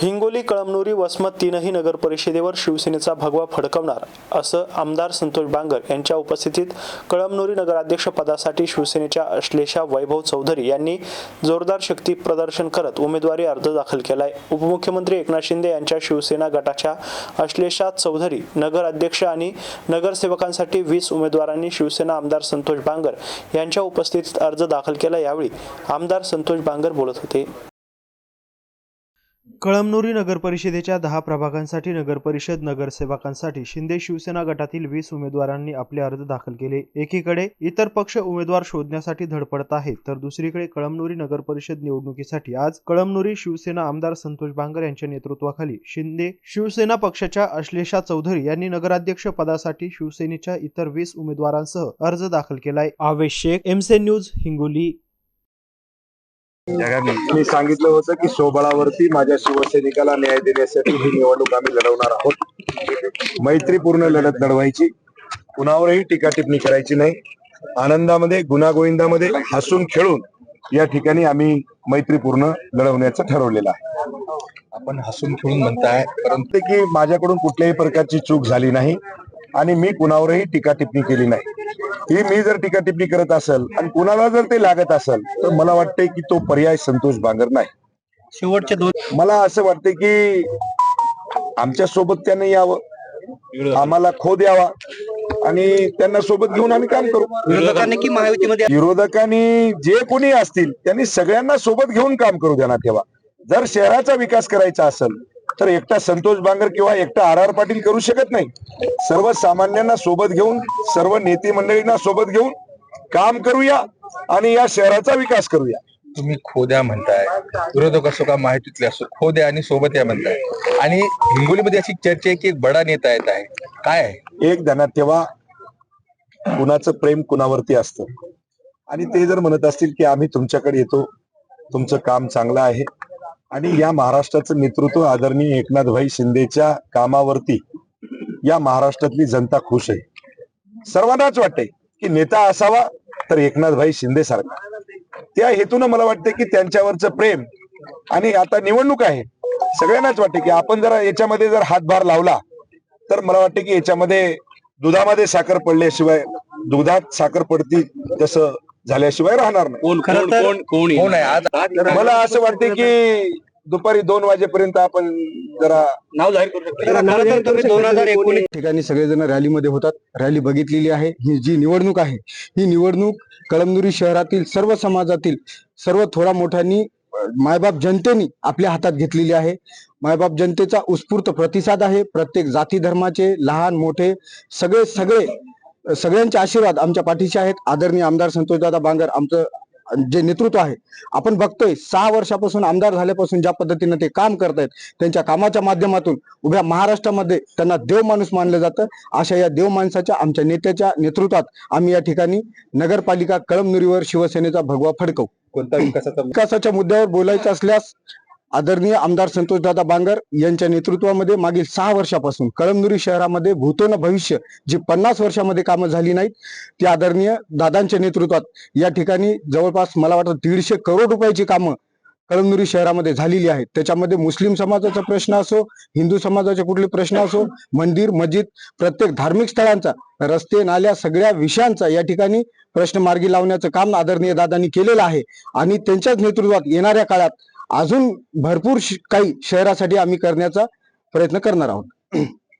हिंगोली कळमनुरी वसमत तीनही नगर परिषदेवर शिवसेनेचा भगवा फडकवणार असं आमदार संतोष बांगर यांच्या उपस्थितीत कळमनुरी नगराध्यक्ष पदासाठी शिवसेनेच्या अश्लेषा वैभव चौधरी यांनी जोरदार शक्ती प्रदर्शन करत उमेदवारी अर्ज दाखल केलाय. उपमुख्यमंत्री एकनाथ शिंदे यांच्या शिवसेना गटाच्या अश्लेषा चौधरी नगर अध्यक्ष आणि नगरसेवकांसाठी वीस उमेदवारांनी शिवसेना आमदार संतोष बांगर यांच्या उपस्थितीत अर्ज दाखल केला. यावेळी आमदार संतोष बांगर बोलत होते. कळमनुरी नगरपरिषदेच्या दहा प्रभागांसाठी नगरपरिषद नगरसेवकांसाठी शिंदे शिवसेना गटातील वीस उमेदवारांनी आपले अर्ज दाखल केले. एकीकडे इतर पक्ष उमेदवार शोधण्यासाठी धडपडत आहेत तर दुसरीकडे कळमनुरी नगरपरिषद निवडणुकीसाठी आज कळमनुरी शिवसेना आमदार संतोष बांगर यांच्या नेतृत्वाखाली शिंदे शिवसेना पक्षाच्या अश्लेषा चौधरी यांनी नगराध्यक्ष पदासाठी शिवसेनेच्या इतर वीस उमेदवारांसह अर्ज दाखल केलाय. आवेश शेख एमसे न्यूज हिंगोली. मी सांगितलं होतं की स्वबळावरती माझ्या शिवसैनिकाला न्याय देण्यासाठी ही निवडणूक आम्ही लढवणार आहोत. मैत्रीपूर्ण लढत लढवायची. कुणावरही टीका टिप्पणी करायची नाही. आनंदामध्ये गुणागोविंदामध्ये हसून खेळून या ठिकाणी आम्ही मैत्रीपूर्ण लढवण्याचं ठरवलेलं आहे. आपण हसून खेळून म्हणताय परंतु की माझ्याकडून कुठल्याही प्रकारची चूक झाली नाही आणि मी कुणावरही टीका टिप्पणी केली नाही. ही मी जर टीका टिप्पणी करत असेल आणि कुणाला जर ते लागत असेल तर मला वाटतंय की तो पर्याय संतोष बांगर नाही. शेवटचे दोन मला असं वाटतं की आमच्यासोबत त्याने यावं आम्हाला खो द्यावा आणि त्यांना सोबत घेऊन आम्ही काम करू. विरोधकांनी की महायुतीमध्ये विरोधकांनी जे कोणी असतील त्यांनी सगळ्यांना सोबत घेऊन काम करू देणार ठेवा. जर शहराचा विकास करायचा असेल तर एकटा संतोष बांगर किंवा एकटा आर आर पाटील करू शकत नाही. सर्वसामान्यांना सोबत घेऊन सर्व नेते मंडळींना सोबत घेऊन काम करूया आणि या शहराचा विकास करूया. तुम्ही खोद्या म्हणताय विरोधक असो का माहितीतले असो खोद्या आणि सोबत या म्हणताय. आणि हिंगोलीमध्ये अशी चर्चा आहे की एक बडा नेता येत आहे. काय आहे? एक ध्यानात ठेवा कुणाचं प्रेम कुणावरती असतं? आणि ते जर म्हणत असतील की आम्ही तुमच्याकडे येतो तुमचं काम चांगलं आहे आणि या महाराष्ट्राचं नेतृत्व आदरणीय एकनाथभाई शिंदेच्या कामावरती या महाराष्ट्रातली जनता खुश आहे. सर्वांनाच वाटतंय की नेता असावा तर एकनाथभाई शिंदे सारखा. त्या हेतून मला वाटतं की त्यांच्यावरचं प्रेम आणि आता निवडणूक आहे सगळ्यांनाच वाटते की आपण जर याच्यामध्ये जर हातभार लावला तर मला वाटते की याच्यामध्ये दुधामध्ये साखर पडल्याशिवाय दुधात साखर पडती जसं झाल्याशिवाय राहणार नाही. कोण कोण कोण कोण आहे आज मला असं वाटते की दुपारी दोन वाजेपर्यंत आपण जरा नाव जाहीर करू शकतो. दोन हजार एकोणीस ठिकाणी सगळेजण रॅलीमध्ये होतात. रॅली बघितलेली आहे. ही जी निवडणूक आहे ही निवडणूक कळमनुरी शहरातील सर्व समाजातील सर्व थोडा मोठ्यांनी मायबाप जनतेने आपल्या हातात घेतलेली आहे. मायबाप जनतेचा उत्स्फूर्त प्रतिसाद आहे. प्रत्येक जाती धर्माचे लहान मोठे सगळे सगळे त्यांचे आशीर्वाद आमच्या पाठीशी आहेत. आदरणीय आमदार संतोषदादा बांगर आमचं जे नेतृत्व आहे आपण बघतोय सहा वर्षापासून आमदार झाल्यापासून ज्या पद्धतीने ते काम करतायत त्यांच्या कामाच्या माध्यमातून उभ्या महाराष्ट्रामध्ये त्यांना देव माणूस मानलं जातं. अशा या देव माणसाच्या आमच्या नेत्याच्या नेतृत्वात आम्ही या ठिकाणी नगरपालिका कळमनुरीवर शिवसेनेचा भगवा फडकवू. कोणता विकासाचा विकासाच्या मुद्द्यावर बोलायचं असल्यास आदरणीय आमदार संतोषदादा बांगर यांच्या नेतृत्वामध्ये मागील सहा वर्षापासून कळमनुरी शहरामध्ये भूतोन भविष्य जी पन्नास वर्षामध्ये कामं झाली नाहीत ती आदरणीय दादांच्या नेतृत्वात या ठिकाणी जवळपास मला वाटतं दीडशे करोड रुपयाची कामं कळमनुरी शहरामध्ये झालेली आहेत. त्याच्यामध्ये मुस्लिम समाजाचा प्रश्न असो हिंदू समाजाचे कुठले प्रश्न असो मंदिर मस्जिद प्रत्येक धार्मिक स्थळांचा रस्ते नाल्या सगळ्या विषयांचा या ठिकाणी प्रश्न मार्गी लावण्याचं काम आदरणीय दादांनी केलेलं आहे. आणि त्यांच्याच नेतृत्वात येणाऱ्या काळात अजून भरपूर श- काही शहरासाठी आम्ही करण्याचा प्रयत्न करणार आहोत.